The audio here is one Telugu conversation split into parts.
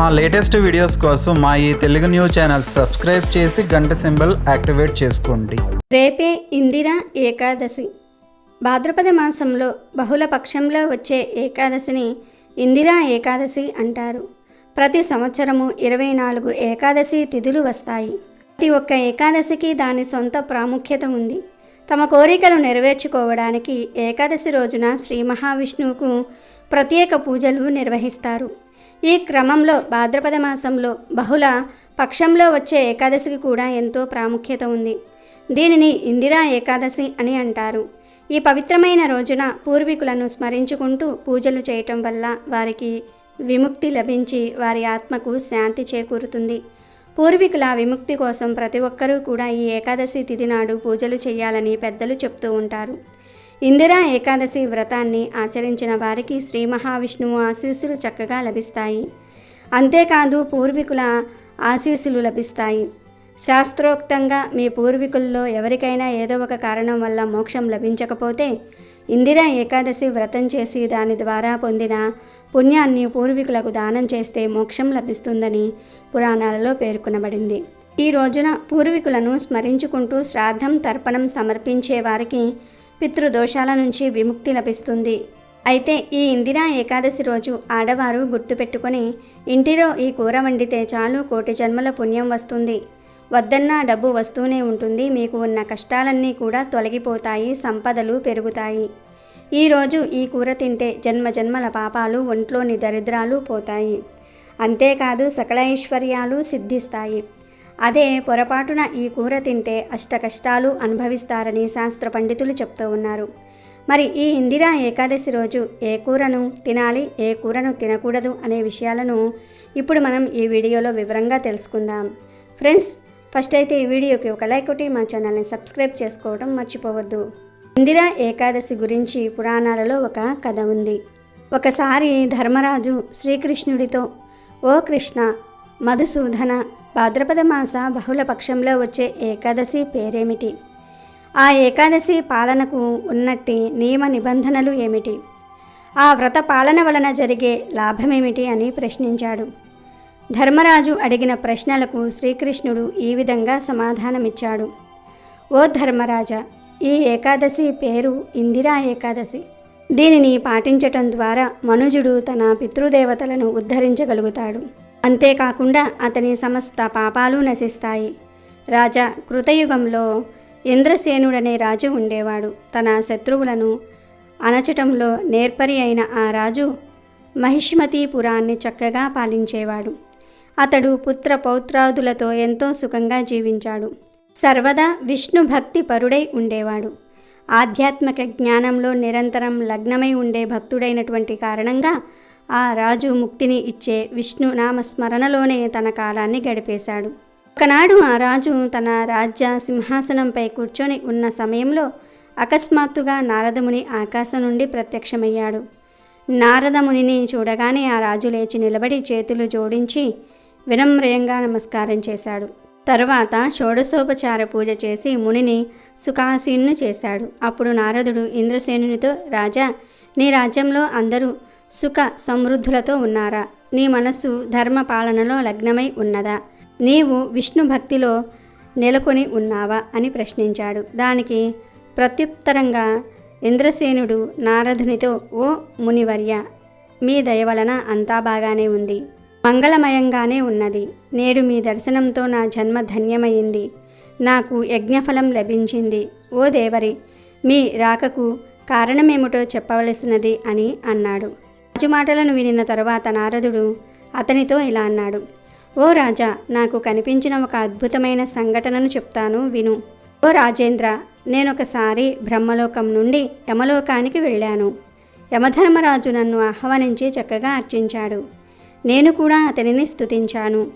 మా లేటెస్ట్ వీడియోస్ కోసం మా ఈ తెలుగు న్యూస్ ఛానల్ సబ్స్క్రైబ్ చేసి గంట సింబల్ యాక్టివేట్ చేసుకోండి. రేపే ఇందిరా ఏకాదశి. భాద్రపద మాసంలో బహుళ పక్షంలో వచ్చే ఏకాదశిని ఇందిరా ఏకాదశి అంటారు. ప్రతి సంవత్సరము ఇరవై నాలుగు ఏకాదశి తిథులు వస్తాయి. ప్రతి ఒక్క ఏకాదశికి దాని సొంత ప్రాముఖ్యత ఉంది. తమ కోరికలు నెరవేర్చుకోవడానికి ఏకాదశి రోజున శ్రీ మహావిష్ణువుకు ప్రత్యేక పూజలు నిర్వహిస్తారు. ఈ క్రమంలో భాద్రపద మాసంలో బహుళ పక్షంలో వచ్చే ఏకాదశికి కూడా ఎంతో ప్రాముఖ్యత ఉంది. దీనిని ఇందిరా ఏకాదశి అని అంటారు. ఈ పవిత్రమైన రోజున పూర్వీకులను స్మరించుకుంటూ పూజలు చేయటం వల్ల వారికి విముక్తి లభించి వారి ఆత్మకు శాంతి చేకూరుతుంది. పూర్వీకుల విముక్తి కోసం ప్రతి ఒక్కరూ కూడా ఈ ఏకాదశి తిథి నాడు పూజలు చేయాలని పెద్దలు చెప్తూ ఉంటారు. ఇందిరా ఏకాదశి వ్రతాన్ని ఆచరించిన వారికి శ్రీ మహావిష్ణువు ఆశీస్సులు చక్కగా లభిస్తాయి. అంతేకాదు పూర్వీకుల ఆశీస్సులు లభిస్తాయి. శాస్త్రోక్తంగా మీ పూర్వీకుల్లో ఎవరికైనా ఏదో ఒక కారణం వల్ల మోక్షం లభించకపోతే ఇందిరా ఏకాదశి వ్రతం చేసి దాని ద్వారా పొందిన పుణ్యాన్ని పూర్వీకులకు దానం చేస్తే మోక్షం లభిస్తుందని పురాణాలలో పేర్కొనబడింది. ఈ రోజున పూర్వీకులను స్మరించుకుంటూ శ్రాద్ధం తర్పణం సమర్పించే వారికి పితృదోషాల నుంచి విముక్తి లభిస్తుంది. అయితే ఈ ఇందిరా ఏకాదశి రోజు ఆడవారు గుర్తుపెట్టుకొని ఇంటిలో ఈ కూర వండితే చాలు కోటి జన్మల పుణ్యం వస్తుంది. వద్దన్నా డబ్బు వస్తూనే ఉంటుంది. మీకు ఉన్న కష్టాలన్నీ కూడా తొలగిపోతాయి సంపదలు పెరుగుతాయి. ఈరోజు ఈ కూర తింటే జన్మ జన్మల పాపాలు ఒంట్లోని దరిద్రాలు పోతాయి. అంతేకాదు సకల ఐశ్వర్యాలు సిద్ధిస్తాయి. అదే పొరపాటున ఈ కూర తింటే అష్ట కష్టాలు అనుభవిస్తారని శాస్త్ర పండితులు చెప్తూ ఉన్నారు. మరి ఈ ఇందిరా ఏకాదశి రోజు ఏ కూరను తినాలి ఏ కూరను తినకూడదు అనే విషయాలను ఇప్పుడు మనం ఈ వీడియోలో వివరంగా తెలుసుకుందాం. ఫ్రెండ్స్ ఫస్ట్ అయితే ఈ వీడియోకి ఒక లైక్ ఒకటి మా ఛానల్ని సబ్స్క్రైబ్ చేసుకోవడం మర్చిపోవద్దు. ఇందిరా ఏకాదశి గురించి పురాణాలలో ఒక కథ ఉంది. ఒకసారి ధర్మరాజు శ్రీకృష్ణుడితో ఓ కృష్ణ మధుసూదన భాద్రపద మాస బహుళ పక్షంలో వచ్చే ఏకాదశి పేరేమిటి? ఆ ఏకాదశి పాలనకు ఉన్నట్టి నియమ నిబంధనలు ఏమిటి? ఆ వ్రత పాలన వలన జరిగే లాభమేమిటి అని ప్రశ్నించాడు. ధర్మరాజు అడిగిన ప్రశ్నలకు శ్రీకృష్ణుడు ఈ విధంగా సమాధానమిచ్చాడు. ఓ ధర్మరాజా ఈ ఏకాదశి పేరు ఇందిరా ఏకాదశి. దీనిని పాటించటం ద్వారా మనుజుడు తన పితృదేవతలను ఉద్ధరించగలుగుతాడు. అంతేకాకుండా అతని సమస్త పాపాలు నశిస్తాయి. రాజా కృతయుగంలో ఇంద్రసేనుడనే రాజు ఉండేవాడు. తన శత్రువులను అణచటంలో నేర్పరి అయిన ఆ రాజు మహిష్మతీపురాన్ని చక్కగా పాలించేవాడు. అతడు పుత్ర పౌత్రాదులతో ఎంతో సుఖంగా జీవించాడు. సర్వదా విష్ణు భక్తి పరుడై ఉండేవాడు. ఆధ్యాత్మిక జ్ఞానంలో నిరంతరం లగ్నమై ఉండే భక్తుడైనటువంటి కారణంగా ఆ రాజు ముక్తిని ఇచ్చే విష్ణు నామస్మరణలోనే తన కాలాన్ని గడిపేశాడు. ఒకనాడు ఆ రాజు తన రాజ్య సింహాసనంపై కూర్చొని ఉన్న సమయంలో అకస్మాత్తుగా నారదముని ఆకాశం నుండి ప్రత్యక్షమయ్యాడు. నారదమునిని చూడగానే ఆ రాజు లేచి నిలబడి చేతులు జోడించి వినమ్రయంగా నమస్కారం చేశాడు. తరువాత షోడశోపచార పూజ చేసి మునిని సుఖాసీన్ను చేశాడు. అప్పుడు నారదుడు ఇంద్రసేనునితో రాజా నీ రాజ్యంలో అందరూ సుఖ సమృద్ధులతో ఉన్నారా? నీ మనస్సు ధర్మ పాలనలో లగ్నమై ఉన్నదా? నీవు విష్ణు భక్తిలో నెలకొని ఉన్నావా? అని ప్రశ్నించాడు. దానికి ప్రత్యుత్తరంగా ఇంద్రసేనుడు నారదునితో ఓ మునివర్య మీ దయవలన అంతా బాగానే ఉంది. మంగళమయంగానే ఉన్నది. నేడు మీ దర్శనంతో నా జన్మ ధన్యమైంది. నాకు యజ్ఞఫలం లభించింది. ఓ దేవరి మీ రాకకు కారణమేమిటో చెప్పవలసినది అని అన్నాడు. రాజు మాటలను వినిన తరువాత నారదుడు అతనితో ఇలా అన్నాడు ఓ రాజా నాకు కనిపించిన ఒక అద్భుతమైన సంఘటనను చెప్తాను విను. ఓ రాజేంద్ర నేనొకసారి బ్రహ్మలోకం నుండి యమలోకానికి వెళ్ళాను. యమధర్మరాజు నన్ను ఆహ్వానించి చక్కగా అర్చించాడు. నేను కూడా అతనిని స్తుతించాను.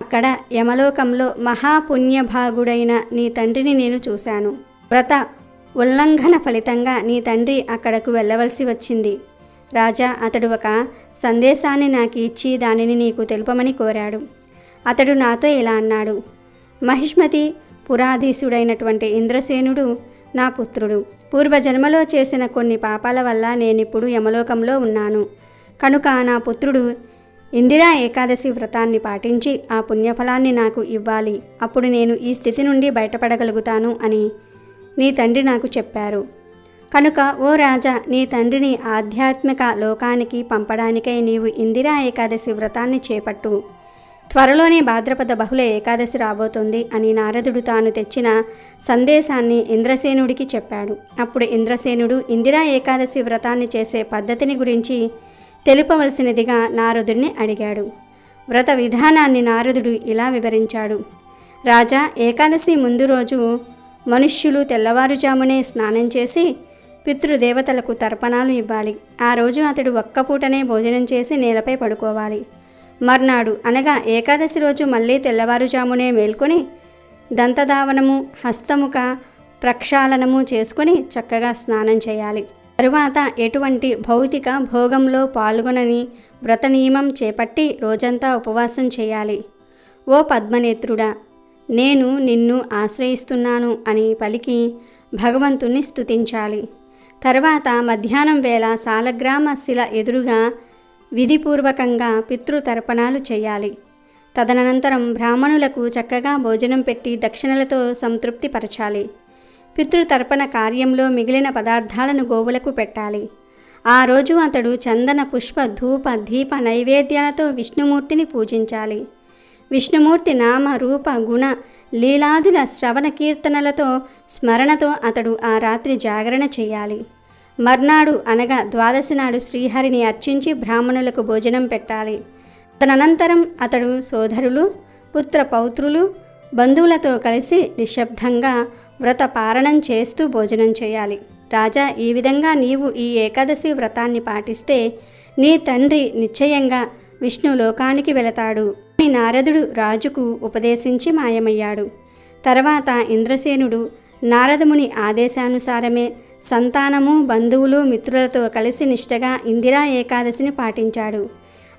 అక్కడ యమలోకంలో మహాపుణ్యభాగుడైన నీ తండ్రిని నేను చూశాను. వ్రత ఉల్లంఘన ఫలితంగా నీ తండ్రి అక్కడకు వెళ్ళవలసి వచ్చింది. రాజా అతడు ఒక సందేశాన్ని నాకు ఇచ్చి దానిని నీకు తెలుపమని కోరాడు. అతడు నాతో ఇలా అన్నాడు మహిష్మతి పురాధీసుడైనటువంటి ఇంద్రసేనుడు నా పుత్రుడు. పూర్వజన్మలో చేసిన కొన్ని పాపాల వల్ల నేనిప్పుడు యమలోకంలో ఉన్నాను. కనుక నా పుత్రుడు ఇందిరా ఏకాదశి వ్రతాన్ని పాటించి ఆ పుణ్యఫలాన్ని నాకు ఇవ్వాలి. అప్పుడు నేను ఈ స్థితి నుండి బయటపడగలుగుతాను అని నీ తండ్రి నాకు చెప్పారు. కనుక ఓ రాజా నీ తండ్రిని ఆధ్యాత్మిక లోకానికి పంపడానికై నీవు ఇందిరా ఏకాదశి వ్రతాన్ని చేపట్టు. త్వరలోనే భాద్రపద బహుళ ఏకాదశి రాబోతోంది అని నారదుడు తాను తెచ్చిన సందేశాన్ని ఇంద్రసేనుడికి చెప్పాడు. అప్పుడు ఇంద్రసేనుడు ఇందిరా ఏకాదశి వ్రతాన్ని చేసే పద్ధతిని గురించి తెలుపవలసినదిగా నారదుడిని అడిగాడు. వ్రత విధానాన్ని నారదుడు ఇలా వివరించాడు. రాజా ఏకాదశి ముందు రోజు మనుష్యులు తెల్లవారుజామునే స్నానం చేసి పితృదేవతలకు తర్పణాలు ఇవ్వాలి. ఆ రోజు అతడు ఒక్క పూటనే భోజనం చేసి నేలపై పడుకోవాలి. మర్నాడు అనగా ఏకాదశి రోజు మళ్ళీ తెల్లవారుజామునే మేల్కొని దంతధావనము హస్తముఖ ప్రక్షాళనము చేసుకొని చక్కగా స్నానం చేయాలి. తరువాత ఎటువంటి భౌతిక భోగంలో పాల్గొనని వ్రత నియమం చేపట్టి రోజంతా ఉపవాసం చేయాలి. ఓ పద్మనేత్రుడా నేను నిన్ను ఆశ్రయిస్తున్నాను అని పలికి భగవంతుణ్ణి స్తుతించాలి. తర్వాత మధ్యాహ్నం వేళ సాలగ్రామ శిల ఎదురుగా విధిపూర్వకంగా పితృతర్పణాలు చేయాలి. తదనంతరం బ్రాహ్మణులకు చక్కగా భోజనం పెట్టి దక్షిణలతో సంతృప్తిపరచాలి. పితృతర్పణ కార్యంలో మిగిలిన పదార్థాలను గోవులకు పెట్టాలి. ఆ రోజు అతడు చందన పుష్ప ధూప దీప నైవేద్యాలతో విష్ణుమూర్తిని పూజించాలి. విష్ణుమూర్తి నామ రూప గుణ లీలాదుల శ్రవణ కీర్తనలతో స్మరణతో అతడు ఆ రాత్రి జాగరణ చేయాలి. మర్నాడు అనగా ద్వాదశి నాడు శ్రీహరిని అర్చించి బ్రాహ్మణులకు భోజనం పెట్టాలి. తదనంతరం అతడు సోదరులు పుత్ర పౌత్రులు బంధువులతో కలిసి నిశ్శబ్దంగా వ్రత పారణం చేస్తూ భోజనం చేయాలి. రాజా ఈ విధంగా నీవు ఈ ఏకాదశి వ్రతాన్ని పాటిస్తే నీ తండ్రి నిశ్చయంగా విష్ణు లోకానికి వెళతాడు. నారదుడు రాజుకు ఉపదేశించి మాయమయ్యాడు. తర్వాత ఇంద్రసేనుడు నారదముని ఆదేశానుసారమే సంతానము బంధువులు మిత్రులతో కలిసి నిష్టగా ఇందిరా ఏకాదశిని పాటించాడు.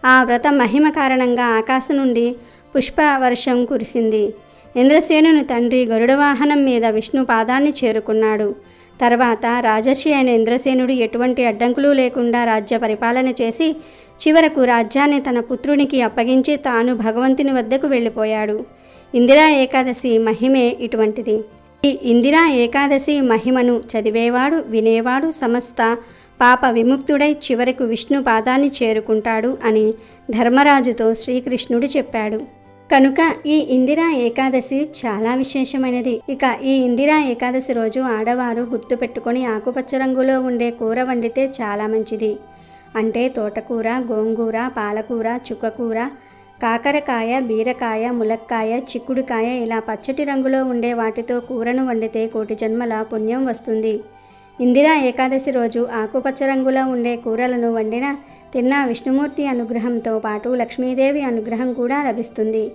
ఆ వ్రత మహిమ కారణంగా ఆకాశం నుండి పుష్పవర్షం కురిసింది. ఇంద్రసేనుని తండ్రి గరుడ వాహనం మీద విష్ణు పాదాన్ని చేరుకున్నాడు. తర్వాత రాజర్షి అయిన ఇంద్రసేనుడు ఎటువంటి అడ్డంకులు లేకుండా రాజ్య పరిపాలన చేసి చివరకు రాజ్యాన్ని తన పుత్రునికి అప్పగించి తాను భగవంతుని వద్దకు వెళ్ళిపోయాడు. ఇందిరా ఏకాదశి మహిమే ఇటువంటిది. ఈ ఇందిరా ఏకాదశి మహిమను చదివేవాడు వినేవాడు సమస్త పాప విముక్తుడై చివరకు విష్ణు పాదాన్ని చేరుకుంటాడు అని ధర్మరాజుతో శ్రీకృష్ణుడు చెప్పాడు. కనుక ఈ ఇందిరా ఏకాదశి చాలా విశేషమైనది. ఇక ఈ ఇందిరా ఏకాదశి రోజు ఆడవారు గుర్తుపెట్టుకొని ఆకుపచ్చ రంగులో ఉండే కూర వండితే చాలా మంచిది. అంటే తోటకూర గోంగూర పాలకూర చుక్కకూర కాకరకాయ బీరకాయ ములక్కాయ చిక్కుడుకాయ ఇలా పచ్చటి రంగులో ఉండే వాటితో కూరను వండితే కోటి జన్మల పుణ్యం వస్తుంది. ఇందిరా ఏకాదశి రోజు ఆకుపచ్చ రంగులో ఉండే కూరలను వండిన తిన్న విష్ణుమూర్తి అనుగ్రహంతో పాటు లక్ష్మీదేవి అనుగ్రహం కూడా లభిస్తుంది.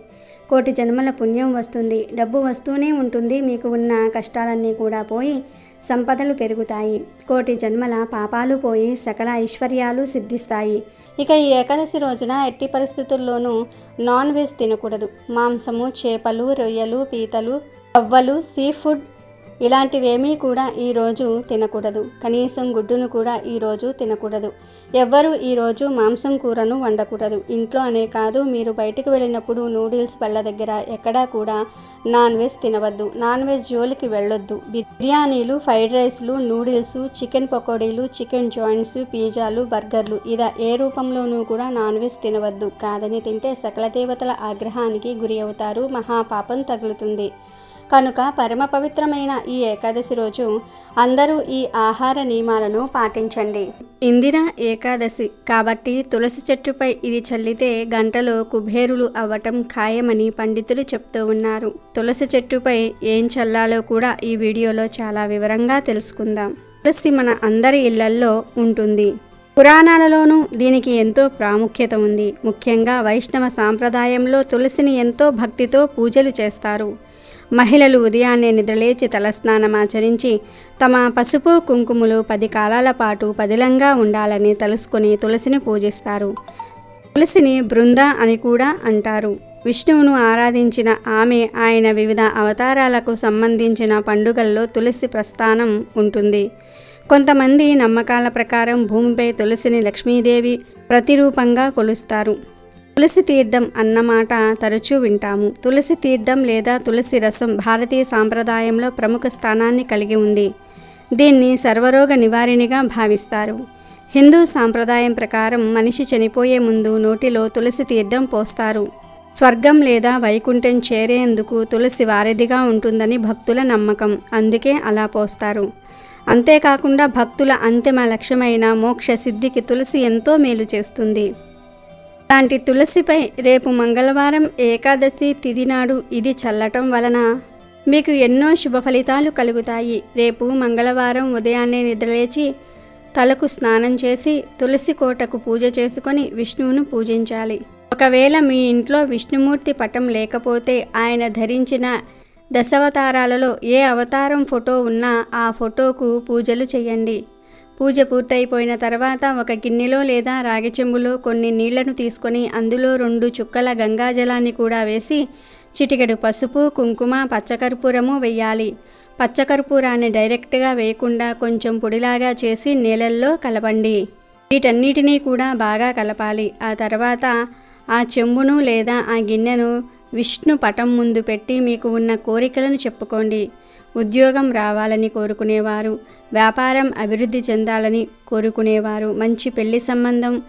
కోటి జన్మల పుణ్యం వస్తుంది. డబ్బు వస్తూనే ఉంటుంది. మీకు ఉన్న కష్టాలన్నీ కూడా పోయి సంపదలు పెరుగుతాయి. కోటి జన్మల పాపాలు పోయి సకల ఐశ్వర్యాలు సిద్ధిస్తాయి. ఇక ఈ ఏకాదశి రోజున ఎట్టి పరిస్థితుల్లోనూ నాన్ వెజ్ తినకూడదు. మాంసము చేపలు రొయ్యలు పీతలు అవ్వలు సీ ఫుడ్ ఇలాంటివేమీ కూడా ఈరోజు తినకూడదు. కనీసం గుడ్డును కూడా ఈరోజు తినకూడదు. ఎవ్వరూ ఈరోజు మాంసం కూరను వండకూడదు. ఇంట్లో అనే కాదు మీరు బయటకు వెళ్ళినప్పుడు నూడిల్స్ పళ్ళ దగ్గర ఎక్కడా కూడా నాన్ వెజ్ తినవద్దు. నాన్ వెజ్ జోలికి వెళ్ళొద్దు. బిర్యానీలు ఫ్రైడ్ రైస్లు నూడిల్స్ చికెన్ పకోడీలు చికెన్ జాయింట్స్ పిజ్జాలు బర్గర్లు ఇలా ఏ రూపంలోనూ కూడా నాన్ వెజ్ తినవద్దు. కాదని తింటే సకల దేవతల ఆగ్రహానికి గురి అవుతారు. మహాపాపం తగులుతుంది. కనుక పరమ పవిత్రమైన ఈ ఏకాదశి రోజు అందరూ ఈ ఆహార నియమాలను పాటించండి. ఇందిర ఏకాదశి కాబట్టి తులసి చెట్టుపై ఇది చల్లితే గంటలో కుబేరులు అవ్వటం ఖాయమని పండితులు చెప్తూ ఉన్నారు. తులసి చెట్టుపై ఏం చల్లాలో కూడా ఈ వీడియోలో చాలా వివరంగా తెలుసుకుందాం. తులసి మన అందరి ఇళ్ళల్లో ఉంటుంది. పురాణాలలోనూ దీనికి ఎంతో ప్రాముఖ్యత ఉంది. ముఖ్యంగా వైష్ణవ సాంప్రదాయంలో తులసిని ఎంతో భక్తితో పూజలు చేస్తారు. మహిళలు ఉదయాన్నే నిద్రలేచి తలస్నానం ఆచరించి తమ పసుపు కుంకుమలు పది కాలాల పాటు పదిలంగా ఉండాలని తలుసుకొని తులసిని పూజిస్తారు. తులసిని బృంద అని కూడా అంటారు. విష్ణువును ఆరాధించిన ఆమె ఆయన వివిధ అవతారాలకు సంబంధించిన పండుగల్లో తులసి ప్రస్థానం ఉంటుంది. కొంతమంది నమ్మకాల ప్రకారం భూమిపై తులసిని లక్ష్మీదేవి ప్రతిరూపంగా కొలుస్తారు. తులసి తీర్థం అన్నమాట తరచూ వింటాము. తులసి తీర్థం లేదా తులసి రసం భారతీయ సాంప్రదాయంలో ప్రముఖ స్థానాన్ని కలిగి ఉంది. దీన్ని సర్వరోగ నివారిణిగా భావిస్తారు. హిందూ సాంప్రదాయం ప్రకారం మనిషి చనిపోయే ముందు నోటిలో తులసి తీర్థం పోస్తారు. స్వర్గం లేదా వైకుంఠం చేరేందుకు తులసి వారధిగా ఉంటుందని భక్తుల నమ్మకం. అందుకే అలా పోస్తారు. అంతేకాకుండా భక్తుల అంతిమ లక్ష్యమైన మోక్ష సిద్ధికి తులసి ఎంతో మేలు చేస్తుంది. అలాంటి తులసిపై రేపు మంగళవారం ఏకాదశి తిథి నాడు ఇది చల్లటం వలన మీకు ఎన్నో శుభ ఫలితాలు కలుగుతాయి. రేపు మంగళవారం ఉదయాన్నే నిద్రలేచి తలకు స్నానం చేసి తులసి కోటకు పూజ చేసుకొని విష్ణువును పూజించాలి. ఒకవేళ మీ ఇంట్లో విష్ణుమూర్తి పటం లేకపోతే ఆయన ధరించిన దశావతారాలలో ఏ అవతారం ఫోటో ఉన్నా ఆ ఫోటోకు పూజలు చేయండి. పూజ పూర్తయిపోయిన తర్వాత ఒక గిన్నెలో లేదా రాగి చెంబులో కొన్ని నీళ్ళను తీసుకొని అందులో రెండు చుక్కల గంగాజలాన్ని కూడా వేసి చిటికెడు పసుపు కుంకుమ పచ్చకర్పూరము వెయ్యాలి. పచ్చకర్పూరాన్ని డైరెక్ట్గా వేయకుండా కొంచెం పొడిలాగా చేసి నీళ్ళల్లో కలపండి. వీటన్నిటినీ కూడా బాగా కలపాలి. ఆ తర్వాత ఆ చెంబును లేదా ఆ గిన్నెను విష్ణు పటం ముందు పెట్టి మీకు ఉన్న కోరికలను చెప్పుకోండి. ఉద్యోగం రావాలని కోరుకునేవారు. వ్యాపారం అభివృద్ధి చెందాలని కోరుకునేవారు. మంచి పెళ్ళి సంబంధం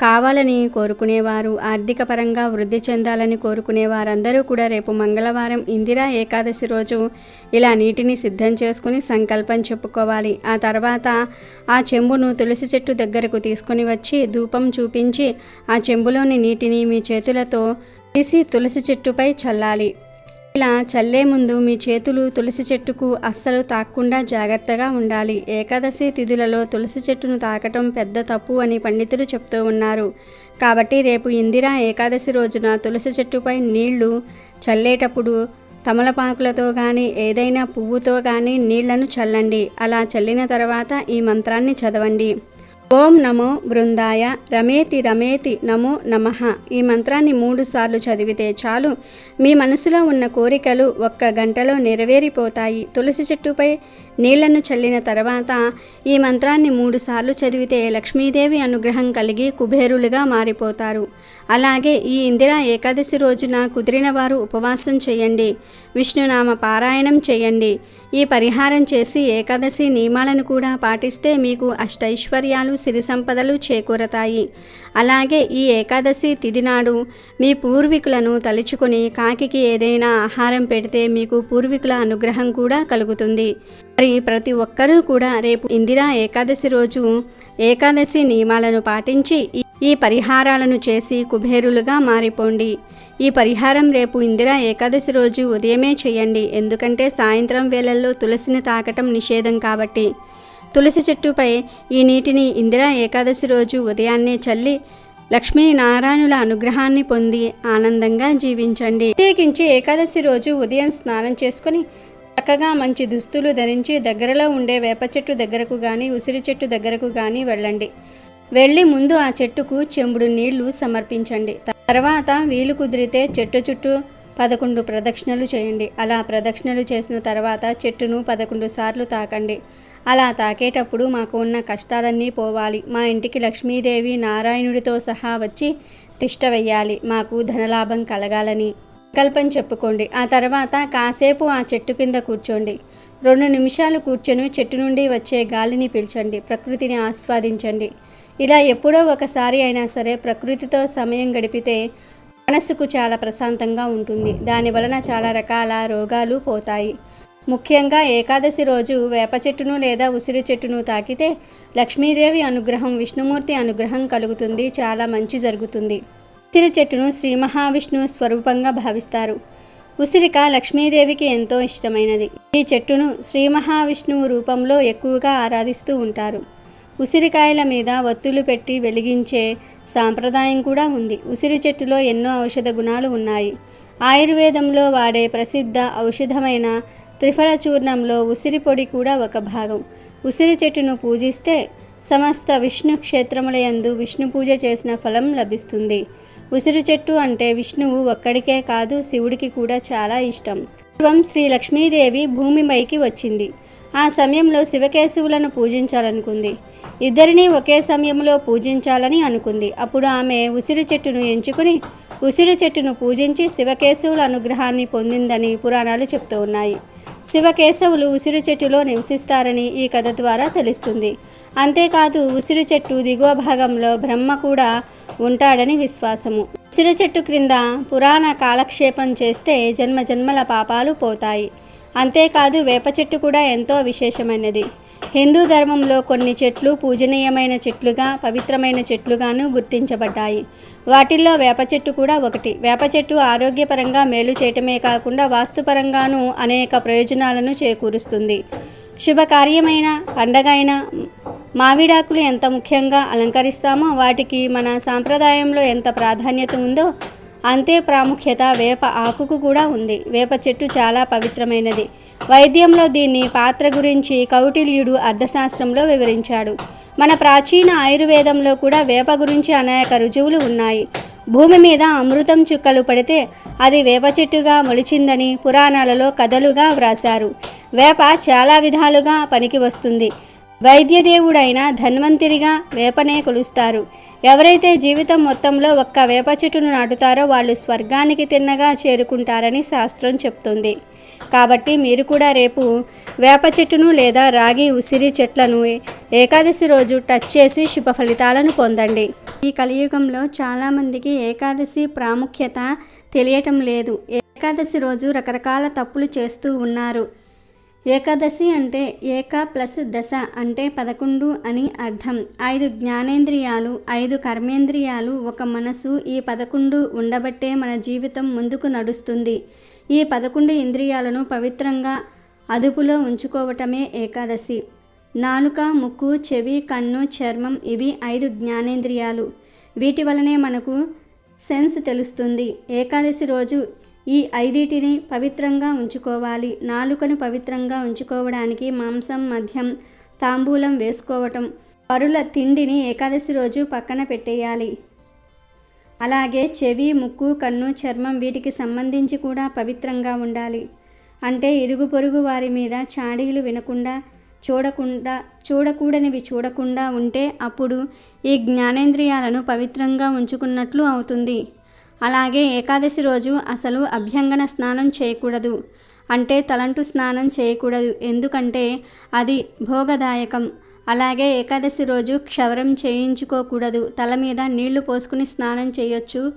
కావాలని కోరుకునేవారు. ఆర్థిక పరంగా వృద్ధి చెందాలని కోరుకునేవారందరూ కూడా రేపు మంగళవారం ఇందిరా ఏకాదశి రోజు ఇలా నీటిని సిద్ధం చేసుకుని సంకల్పం చెప్పుకోవాలి. ఆ తర్వాత ఆ చెంబును తులసి చెట్టు దగ్గరకు తీసుకొని వచ్చి ధూపం చూపించి ఆ చెంబులోని నీటిని మీ చేతులతో తీసి తులసి చెట్టుపై చల్లాలి. ఇలా చల్లే ముందు మీ చేతులు తులసి చెట్టుకు అస్సలు తాకకుండా జాగ్రత్తగా ఉండాలి. ఏకాదశి తిథులలో తులసి చెట్టును తాకటం పెద్ద తప్పు అని పండితులు చెప్తూ ఉన్నారు. కాబట్టి రేపు ఇందిరా ఏకాదశి రోజున తులసి చెట్టుపై నీళ్ళు చల్లేటప్పుడు తమలపాకులతో కానీ ఏదైనా పువ్వుతో కానీ నీళ్ళను చల్లండి. అలా చల్లిన తర్వాత ఈ మంత్రాన్ని చదవండి. ఓం నమో బృందాయ రమేతి రమేతి నమో నమః. ఈ మంత్రాన్ని మూడుసార్లు చదివితే చాలు. మీ మనసులో ఉన్న కోరికలు ఒక్క గంటలో నెరవేరిపోతాయి. తులసి చెట్టుపై నీళ్ళను చల్లిన తర్వాత ఈ మంత్రాన్ని మూడుసార్లు చదివితే లక్ష్మీదేవి అనుగ్రహం కలిగి కుబేరులుగా మారిపోతారు. అలాగే ఈ ఇందిరా ఏకాదశి రోజున కుదిరిన వారు ఉపవాసం చేయండి. విష్ణునామ పారాయణం చేయండి. ఈ పరిహారం చేసి ఏకాదశి నియమాలను కూడా పాటిస్తే మీకు అష్టైశ్వర్యాలు సిరి సంపదలు చేకూరతాయి. అలాగే ఈ ఏకాదశి తిదినాడు మీ పూర్వీకులను తలుచుకొని కాకికి ఏదైనా ఆహారం పెడితే మీకు పూర్వీకుల అనుగ్రహం కూడా కలుగుతుంది. మరి ప్రతి ఒక్కరూ కూడా రేపు ఇందిరా ఏకాదశి రోజు ఏకాదశి నియమాలను పాటించి ఈ- పరిహారాలను చేసి కుబేరులుగా మారిపోండి. ఈ పరిహారం రేపు ఇందిరా ఏకాదశి రోజు ఉదయమే చేయండి. ఎందుకంటే సాయంత్రం వేళల్లో తులసిని తాకటం నిషేధం కాబట్టి. తులసి చెట్టుపై ఈ నీటిని ఇందిరా ఏకాదశి రోజు ఉదయాన్నే చల్లి లక్ష్మీనారాయణుల అనుగ్రహాన్ని పొంది ఆనందంగా జీవించండి. ప్రత్యేకించి ఏకాదశి రోజు ఉదయం స్నానం చేసుకుని చక్కగా మంచి దుస్తులు ధరించి దగ్గరలో ఉండే వేప చెట్టు దగ్గరకు కానీ ఉసిరి చెట్టు దగ్గరకు కానీ వెళ్ళండి. వెళ్ళి ముందు ఆ చెట్టుకు చెంబుడు నీళ్ళు సమర్పించండి. తర్వాత వీలు కుదిరితే చెట్టు చుట్టూ పదకొండు ప్రదక్షిణలు చేయండి. అలా ప్రదక్షిణలు చేసిన తర్వాత చెట్టును పదకొండు సార్లు తాకండి. అలా తాకేటప్పుడు మాకు ఉన్న కష్టాలన్నీ పోవాలి. మా ఇంటికి లక్ష్మీదేవి నారాయణుడితో సహా వచ్చి తిష్ట వెయ్యాలి మాకు ధనలాభం కలగాలని. సంకల్పం చెప్పుకోండి. ఆ తర్వాత కాసేపు ఆ చెట్టు కింద కూర్చోండి. రెండు నిమిషాలు కూర్చొని చెట్టు నుండి వచ్చే గాలిని పీల్చండి. ప్రకృతిని ఆస్వాదించండి. ఇలా ఎప్పుడో ఒకసారి అయినా సరే ప్రకృతితో సమయం గడిపితే మనసుకు చాలా ప్రశాంతంగా ఉంటుంది. దాని వలన చాలా రకాల రోగాలు పోతాయి. ముఖ్యంగా ఏకాదశి రోజు వేప చెట్టును లేదా ఉసిరి చెట్టును తాకితే లక్ష్మీదేవి అనుగ్రహం విష్ణుమూర్తి అనుగ్రహం కలుగుతుంది. చాలా మంచి జరుగుతుంది. ఉసిరి చెట్టును శ్రీ మహావిష్ణువు స్వరూపంగా భావిస్తారు. ఉసిరిక లక్ష్మీదేవికి ఎంతో ఇష్టమైనది. ఈ చెట్టును శ్రీ మహావిష్ణువు రూపంలో ఎక్కువగా ఆరాధిస్తూ ఉంటారు. ఉసిరికాయల మీద ఒత్తులు పెట్టి వెలిగించే సాంప్రదాయం కూడా ఉంది. ఉసిరి చెట్టులో ఎన్నో ఔషధ గుణాలు ఉన్నాయి. ఆయుర్వేదంలో వాడే ప్రసిద్ధ ఔషధమైన త్రిఫల చూర్ణంలో ఉసిరి పొడి కూడా ఒక భాగం. ఉసిరి చెట్టును పూజిస్తే సమస్త విష్ణు క్షేత్రములయందు విష్ణు పూజ చేసిన ఫలం లభిస్తుంది. ఉసిరి చెట్టు అంటే విష్ణువు ఒక్కడికే కాదు శివుడికి కూడా చాలా ఇష్టం. పూర్వం శ్రీ లక్ష్మీదేవి భూమిపైకి వచ్చింది. ఆ సమయంలో శివకేశవులను పూజించాలనుకుంది. ఇద్దరిని ఒకే సమయంలో పూజించాలని అనుకుంది. అప్పుడు ఆమె ఉసిరి చెట్టును ఎంచుకుని ఉసిరి చెట్టును పూజించి శివకేశవుల అనుగ్రహాన్ని పొందిందని పురాణాలు చెప్తూ ఉన్నాయి. శివకేశవులు ఉసిరి చెట్టులో నివసిస్తారని ఈ కథ ద్వారా తెలుస్తుంది. అంతేకాదు ఉసిరి చెట్టు దిగువ భాగంలో బ్రహ్మ కూడా ఉంటాడని విశ్వాసము. ఉసిరి చెట్టు క్రింద పురాణ కాలక్షేపం చేస్తే జన్మ జన్మల పాపాలు పోతాయి. అంతేకాదు వేప చెట్టు కూడా ఎంతో విశేషమైనది. హిందూ ధర్మంలో కొన్ని చెట్లు పూజనీయమైన చెట్లుగా పవిత్రమైన చెట్లుగాను గుర్తించబడ్డాయి. వాటిల్లో వేప చెట్టు కూడా ఒకటి. వేప చెట్టు ఆరోగ్యపరంగా మేలు చేయటమే కాకుండా వాస్తుపరంగాను అనేక ప్రయోజనాలను చేకూరుస్తుంది. శుభకార్యమైన పండగ మావిడాకులు ఎంత ముఖ్యంగా అలంకరిస్తామో వాటికి మన సాంప్రదాయంలో ఎంత ప్రాధాన్యత ఉందో అంతే ప్రాముఖ్యత వేప ఆకుకు కూడా ఉంది. వేప చెట్టు చాలా పవిత్రమైనది. వైద్యంలో దీన్ని పాత్ర గురించి కౌటిల్యుడు అర్థశాస్త్రంలో వివరించాడు. మన ప్రాచీన ఆయుర్వేదంలో కూడా వేప గురించి అనేక రుజువులు ఉన్నాయి. భూమి మీద అమృతం చుక్కలు పడితే అది వేప చెట్టుగా మొలిచిందని పురాణాలలో కథలుగా వ్రాశారు. వేప చాలా విధాలుగా పనికి వస్తుంది. వైద్యదేవుడైన ధన్వంతరిగా వేపనే కొలుస్తారు. ఎవరైతే జీవితం మొత్తంలో ఒక్క వేప చెట్టును నాటుతారో వాళ్ళు స్వర్గానికి తిన్నగా చేరుకుంటారని శాస్త్రం చెప్తుంది. కాబట్టి మీరు కూడా రేపు వేప చెట్టును లేదా రాగి ఉసిరి చెట్లను ఏకాదశి రోజు టచ్ చేసి శుభ ఫలితాలను పొందండి. ఈ కలియుగంలో చాలామందికి ఏకాదశి ప్రాముఖ్యత తెలియటం లేదు. ఏకాదశి రోజు రకరకాల తప్పులు చేస్తూ ఉన్నారు. ఏకాదశి అంటే ఏక ప్లస్ దశ అంటే పదకొండు అని అర్థం. ఐదు జ్ఞానేంద్రియాలు ఐదు కర్మేంద్రియాలు ఒక మనసు ఈ పదకొండు ఉండబట్టే మన జీవితం ముందుకు నడుస్తుంది. ఈ పదకొండు ఇంద్రియాలను పవిత్రంగా అదుపులో ఉంచుకోవటమే ఏకాదశి. నాలుక ముక్కు చెవి కన్ను చర్మం ఇవి ఐదు జ్ఞానేంద్రియాలు. వీటి వలనే మనకు సెన్స్ తెలుస్తుంది. ఏకాదశి రోజు ఈ ఐదిటిని పవిత్రంగా ఉంచుకోవాలి. నాలుకను పవిత్రంగా ఉంచుకోవడానికి మాంసం మద్యం తాంబూలం వేసుకోవటం పరుల తిండిని ఏకాదశి రోజు పక్కన పెట్టేయాలి. అలాగే చెవి ముక్కు కన్ను చర్మం వీటికి సంబంధించి కూడా పవిత్రంగా ఉండాలి. అంటే ఇరుగు పొరుగు వారి మీద చాడీలు వినకుండా చూడకుండా చూడకూడనివి చూడకుండా ఉంటే అప్పుడు ఈ జ్ఞానేంద్రియాలను పవిత్రంగా ఉంచుకున్నట్లు అవుతుంది. అలాగే ఏకాదశి రోజు అసలు అభ్యంగన స్నానం చేయకూడదు. అంటే తలంటు స్నానం చేయకూడదు. ఎందుకంటే అది భోగదాయకం. అలాగే ఏకాదశి రోజు క్షవరం చేయించుకోకూడదు. తల మీద నీళ్ళు పోసుకుని స్నానం చేయొచ్చు.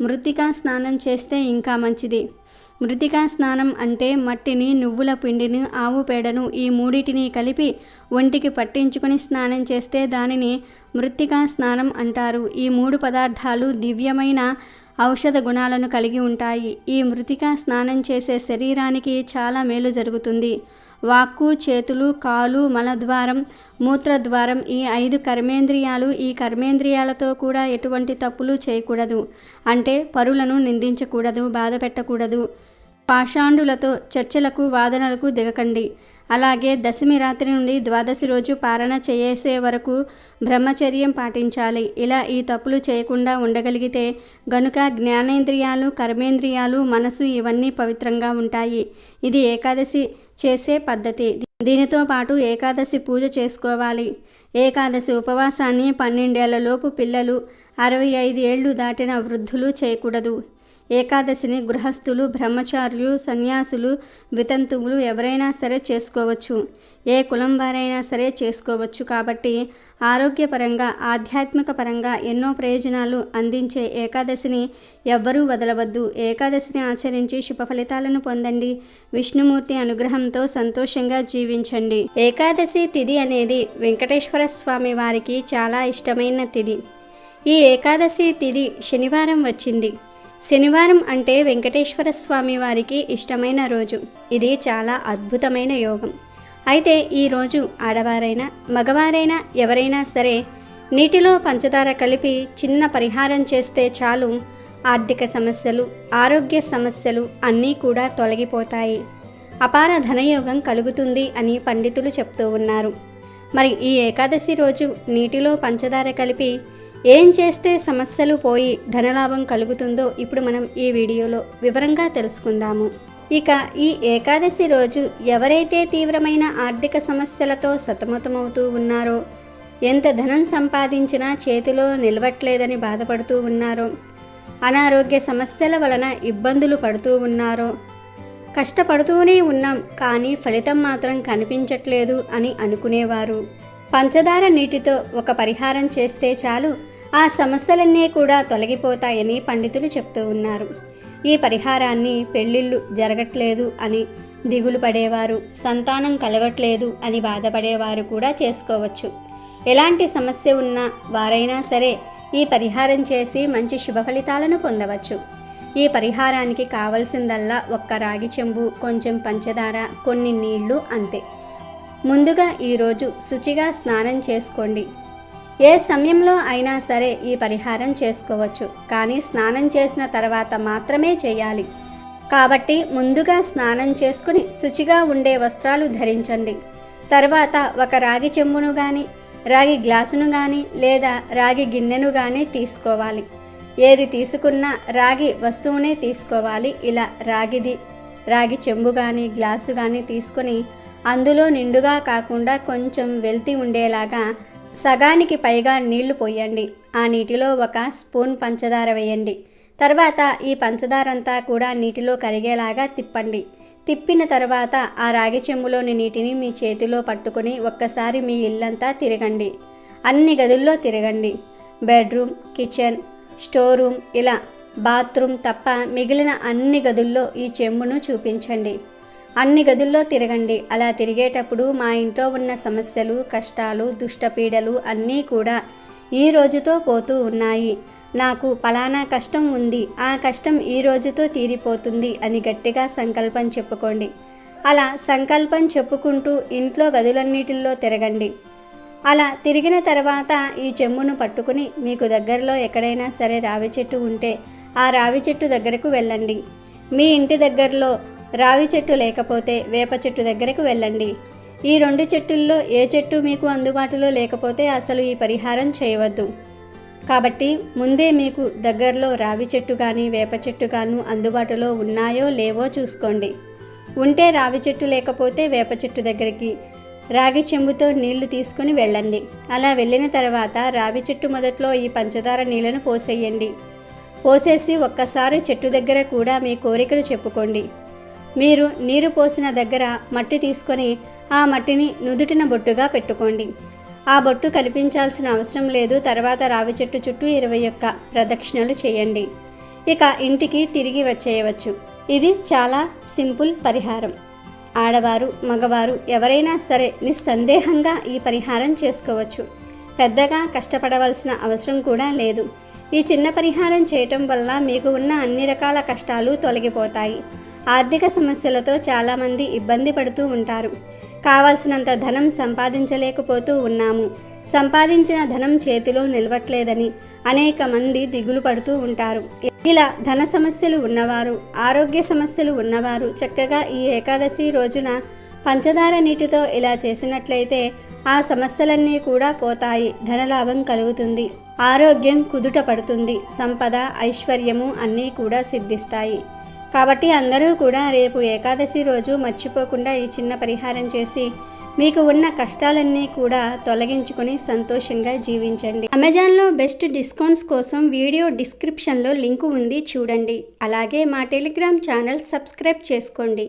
మృతికా స్నానం చేస్తే ఇంకా మంచిది. మృతికా స్నానం అంటే మట్టిని నువ్వుల పిండిని ఆవు పేడను ఈ మూడిటిని కలిపి ఒంటికి పట్టించుకొని స్నానం చేస్తే దానిని మృతికా స్నానం అంటారు. ఈ మూడు పదార్థాలు దివ్యమైన ఔషధ గుణాలను కలిగి ఉంటాయి. ఈ మృతిక స్నానం చేసే శరీరానికి చాలా మేలు జరుగుతుంది. వాక్కు చేతులు కాలు మలద్వారం మూత్రద్వారం ఈ ఐదు కర్మేంద్రియాలు ఈ కర్మేంద్రియాలతో కూడా ఎటువంటి తప్పులు చేయకూడదు. అంటే పరులను నిందించకూడదు బాధ పెట్టకూడదు. పాషాండులతో చర్చలకు వాదనలకు దిగకండి. అలాగే దశమి రాత్రి నుండి ద్వాదశి రోజు పారణ చేసే వరకు బ్రహ్మచర్యం పాటించాలి. ఇలా ఈ తప్పులు చేయకుండా ఉండగలిగితే గనుక జ్ఞానేంద్రియాలు కర్మేంద్రియాలు మనసు ఇవన్నీ పవిత్రంగా ఉంటాయి. ఇది ఏకాదశి చేసే పద్ధతి. దీనితో పాటు ఏకాదశి పూజ చేసుకోవాలి. ఏకాదశి ఉపవాసాన్ని పన్నెండేళ్ళలోపు పిల్లలు అరవై ఐదు ఏళ్ళు దాటిన వృద్ధులు చేయకూడదు. ఏకాదశిని గృహస్థులు బ్రహ్మచారులు సన్యాసులు వితంతువులు ఎవరైనా సరే చేసుకోవచ్చు. ఏ కులం వారైనా సరే చేసుకోవచ్చు. కాబట్టి ఆరోగ్యపరంగా ఆధ్యాత్మిక పరంగా ఎన్నో ప్రయోజనాలు అందించే ఏకాదశిని ఎవ్వరూ వదలవద్దు. ఏకాదశిని ఆచరించి శుభ ఫలితాలను పొందండి. విష్ణుమూర్తి అనుగ్రహంతో సంతోషంగా జీవించండి. ఏకాదశి తిథి అనేది వెంకటేశ్వర స్వామి వారికి చాలా ఇష్టమైన తిథి. ఈ ఏకాదశి తిథి శనివారం వచ్చింది. శనివారం అంటే వెంకటేశ్వర స్వామి వారికి ఇష్టమైన రోజు. ఇది చాలా అద్భుతమైన యోగం. అయితే ఈరోజు ఆడవారైనా మగవారైనా ఎవరైనా సరే నీటిలో పంచదార కలిపి చిన్న పరిహారం చేస్తే చాలు. ఆర్థిక సమస్యలు ఆరోగ్య సమస్యలు అన్నీ కూడా తొలగిపోతాయి. అపార ధనయోగం కలుగుతుంది అని పండితులు చెప్తూ ఉన్నారు. మరి ఈ ఏకాదశి రోజు నీటిలో పంచదార కలిపి ఏం చేస్తే సమస్యలు పోయి ధనలాభం కలుగుతుందో ఇప్పుడు మనం ఈ వీడియోలో వివరంగా తెలుసుకుందాము. ఇక ఈ ఏకాదశి రోజు ఎవరైతే తీవ్రమైన ఆర్థిక సమస్యలతో సతమతమవుతూ ఉన్నారో ఎంత ధనం సంపాదించినా చేతిలో నిలవట్లేదని బాధపడుతూ ఉన్నారో అనారోగ్య సమస్యల వలన ఇబ్బందులు పడుతూ ఉన్నారో కష్టపడుతూనే ఉన్నాం కానీ ఫలితం మాత్రం కనిపించట్లేదు అని అనుకునేవారు. పంచదార నీటితో ఒక పరిహారం చేస్తే చాలు ఆ సమస్యలన్నీ కూడా తొలగిపోతాయని పండితులు చెప్తూ ఉన్నారు. ఈ పరిహారాన్ని పెళ్ళిళ్ళు జరగట్లేదు అని దిగులు పడేవారు సంతానం కలగట్లేదు అని బాధపడేవారు కూడా చేసుకోవచ్చు. ఎలాంటి సమస్య ఉన్న వారైనా సరే ఈ పరిహారం చేసి మంచి శుభ ఫలితాలను పొందవచ్చు. ఈ పరిహారానికి కావలసిందల్లా ఒక్క రాగి చెంబు కొంచెం పంచదార కొన్ని నీళ్ళు అంతే. ముందుగా ఈరోజు శుచిగా స్నానం చేసుకోండి. ఏ సమయంలో అయినా సరే ఈ పరిహారం చేసుకోవచ్చు కానీ స్నానం చేసిన తర్వాత మాత్రమే చేయాలి. కాబట్టి ముందుగా స్నానం చేసుకుని శుచిగా ఉండే వస్త్రాలు ధరించండి. తర్వాత ఒక రాగి చెంబును కానీ రాగి గ్లాసును కానీ లేదా రాగి గిన్నెను కానీ తీసుకోవాలి. ఏది తీసుకున్నా రాగి వస్తువునే తీసుకోవాలి. ఇలా రాగిది రాగి చెంబు కానీ గ్లాసు కానీ తీసుకొని అందులో నిండుగా కాకుండా కొంచెం వెల్తి ఉండేలాగా సగానికి పైగా నీళ్ళు పోయండి. ఆ నీటిలో ఒక స్పూన్ పంచదార వేయండి. తర్వాత ఈ పంచదార అంతా కూడా నీటిలో కరిగేలాగా తిప్పండి. తిప్పిన తర్వాత ఆ రాగి చెంబులోని నీటిని మీ చేతిలో పట్టుకొని ఒక్కసారి మీ ఇల్లంతా తిరగండి. అన్ని గదుల్లో తిరగండి. బెడ్రూమ్ కిచెన్ స్టోర్ రూమ్ ఇలా బాత్రూమ్ తప్ప మిగిలిన అన్ని గదుల్లో ఈ చెంబును చూపించండి. అన్ని గదుల్లో తిరగండి. అలా తిరిగేటప్పుడు మా ఇంట్లో ఉన్న సమస్యలు కష్టాలు దుష్టపీడలు అన్నీ కూడా ఈ రోజుతో పోతూ ఉన్నాయి. నాకు పలానా కష్టం ఉంది. ఆ కష్టం ఈ రోజుతో తీరిపోతుంది అని గట్టిగా సంకల్పం చెప్పుకోండి. అలా సంకల్పం చెప్పుకుంటూ ఇంట్లో గదులన్నిటిల్లో తిరగండి. అలా తిరిగిన తర్వాత ఈ చెమ్మును పట్టుకుని మీకు దగ్గరలో ఎక్కడైనా సరే రావి చెట్టు ఉంటే ఆ రావి చెట్టు దగ్గరకు వెళ్ళండి. మీ ఇంటి దగ్గరలో రావి చెట్టు లేకపోతే వేప చెట్టు దగ్గరకు వెళ్ళండి. ఈ రెండు చెట్టుల్లో ఏ చెట్టు మీకు అందుబాటులో లేకపోతే అసలు ఈ పరిహారం చేయవద్దు. కాబట్టి ముందే మీకు దగ్గరలో రావి చెట్టు కానీ వేప చెట్టు కాను అందుబాటులో ఉన్నాయో లేవో చూసుకోండి. ఉంటే రావి చెట్టు లేకపోతే వేప చెట్టు దగ్గరికి రాగి చెంబుతో నీళ్ళు తీసుకుని వెళ్ళండి. అలా వెళ్ళిన తర్వాత రావి చెట్టు మొదట్లో ఈ పంచదార నీళ్ళను పోసేయండి. పోసేసి ఒక్కసారి చెట్టు దగ్గర కూడా మీ కోరికలు చెప్పుకోండి. మీరు నీరు పోసిన దగ్గర మట్టి తీసుకొని ఆ మట్టిని నుదుటిన బొట్టుగా పెట్టుకోండి. ఆ బొట్టు కనిపించాల్సిన అవసరం లేదు. తర్వాత రావి చెట్టు చుట్టూ ఇరవై ఒక్క ప్రదక్షిణలు చేయండి. ఇక ఇంటికి తిరిగి వచ్చేయవచ్చు. ఇది చాలా సింపుల్ పరిహారం. ఆడవారు మగవారు ఎవరైనా సరే నిస్సందేహంగా ఈ పరిహారం చేసుకోవచ్చు. పెద్దగా కష్టపడవలసిన అవసరం కూడా లేదు. ఈ చిన్న పరిహారం చేయటం వల్ల మీకు ఉన్న అన్ని రకాల కష్టాలు తొలగిపోతాయి. ఆర్థిక సమస్యలతో చాలామంది ఇబ్బంది పడుతూ ఉంటారు. కావాల్సినంత ధనం సంపాదించలేకపోతూ ఉన్నాము. సంపాదించిన ధనం చేతిలో నిలవట్లేదని అనేక మంది దిగులు పడుతూ ఉంటారు. ఇలా ధన సమస్యలు ఉన్నవారు ఆరోగ్య సమస్యలు ఉన్నవారు చక్కగా ఈ ఏకాదశి రోజున పంచదార నీటితో ఇలా చేసినట్లయితే ఆ సమస్యలన్నీ కూడా పోతాయి. ధనలాభం కలుగుతుంది. ఆరోగ్యం కుదుట పడుతుంది. సంపద ఐశ్వర్యము అన్నీ కూడా సిద్ధిస్తాయి. కాబట్టి అందరూ కూడా రేపు ఏకాదశి రోజు మర్చిపోకుండా ఈ చిన్న పరిహారం చేసి మీకు ఉన్న కష్టాలన్నీ కూడా తొలగించుకొని సంతోషంగా జీవించండి. అమెజాన్లో బెస్ట్ డిస్కౌంట్స్ కోసం వీడియో డిస్క్రిప్షన్లో లింకు ఉంది చూడండి. అలాగే మా టెలిగ్రామ్ ఛానల్ సబ్స్క్రైబ్ చేసుకోండి.